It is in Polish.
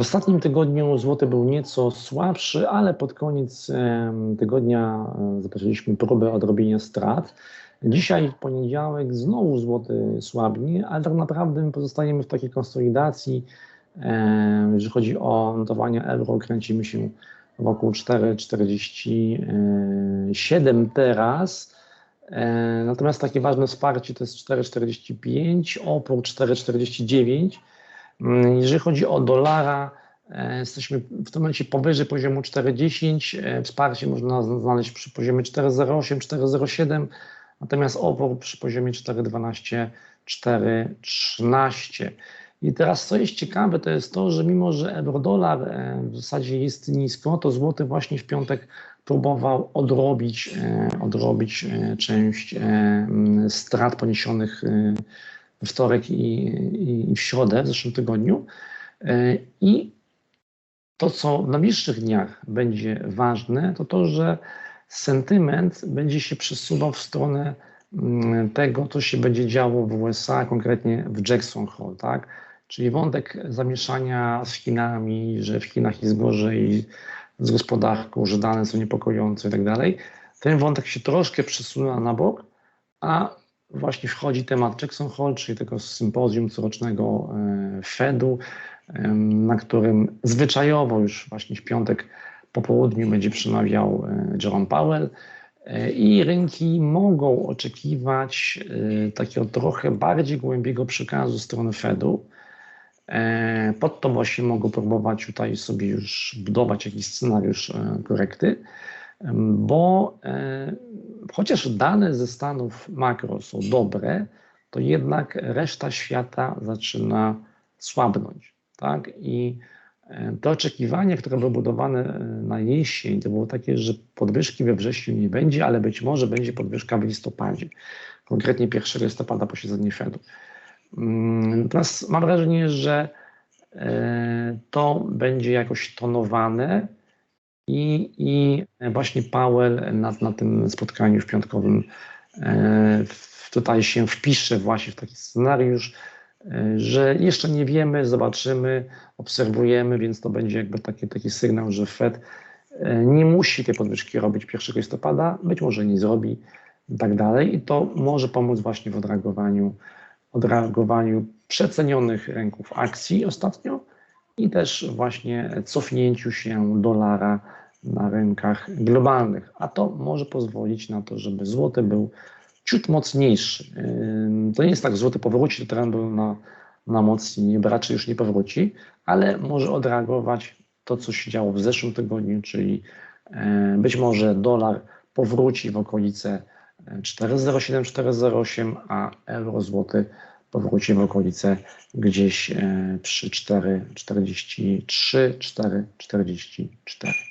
W ostatnim tygodniu złoty był nieco słabszy, ale pod koniec tygodnia zaczęliśmy próbę odrobienia strat. Dzisiaj w poniedziałek znowu złoty słabnie, ale tak naprawdę pozostajemy w takiej konsolidacji. Jeżeli chodzi o notowania euro, kręcimy się wokół 4,47 teraz. Natomiast takie ważne wsparcie to jest 4,45, opór 4,49. Mm, jeżeli chodzi o dolara, e, jesteśmy w tym momencie powyżej poziomu 4,10. E, wsparcie można znaleźć przy poziomie 4,08, 4,07, natomiast opór przy poziomie 4,12, 4,13. I teraz co jest ciekawe, to jest to, że mimo, że euro-dolar e, w zasadzie jest nisko, to złoty właśnie w piątek próbował odrobić, odrobić część strat poniesionych wtorek i, i w środę w zeszłym tygodniu. I to, co w najbliższych dniach będzie ważne, to to, że sentyment będzie się przesuwał w stronę tego, co się będzie działo w USA, konkretnie w Jackson Hole, tak? Czyli wątek zamieszania z Chinami, że w Chinach jest gorzej z gospodarką, że dane są niepokojące i tak dalej. Ten wątek się troszkę przesunął na bok, a właśnie wchodzi temat Jackson Hole, czyli tego sympozjum corocznego e, Fedu, na którym zwyczajowo już właśnie w piątek po południu będzie przemawiał e, Jerome Powell e, i rynki mogą oczekiwać takiego trochę bardziej głębiego przekazu strony Fedu, pod to właśnie mogą próbować tutaj sobie już budować jakiś scenariusz korekty, bo e, chociaż dane ze Stanów makro są dobre, to jednak reszta świata zaczyna słabnąć. Tak? I te oczekiwania, które były budowane na jesień, to było takie, że podwyżki we wrześniu nie będzie, ale być może będzie podwyżka w listopadzie. Konkretnie 1 listopada posiedzenie Fedu. Mm, natomiast mam wrażenie, że e, to będzie jakoś tonowane i, i właśnie Powell na, na tym spotkaniu w piątkowym e, tutaj się wpisze właśnie w taki scenariusz, e, że jeszcze nie wiemy, zobaczymy, obserwujemy, więc to będzie jakby taki, taki sygnał, że Fed nie musi tej podwyżki robić 1 listopada, być może nie zrobi i tak dalej. I to może pomóc właśnie w odreagowaniu odreagowaniu przecenionych rynków akcji ostatnio i też właśnie cofnięciu się dolara na rynkach globalnych, a to może pozwolić na to, żeby złoty był ciut mocniejszy. To nie jest tak, że złoty powróci, to trend był na, na mocniej, raczej już nie powróci, ale może odreagować to, co się działo w zeszłym tygodniu, czyli być może dolar powróci w okolice 4,07, 4,08, a euro złoty powróci w okolice gdzieś przy 4,43, 4,44.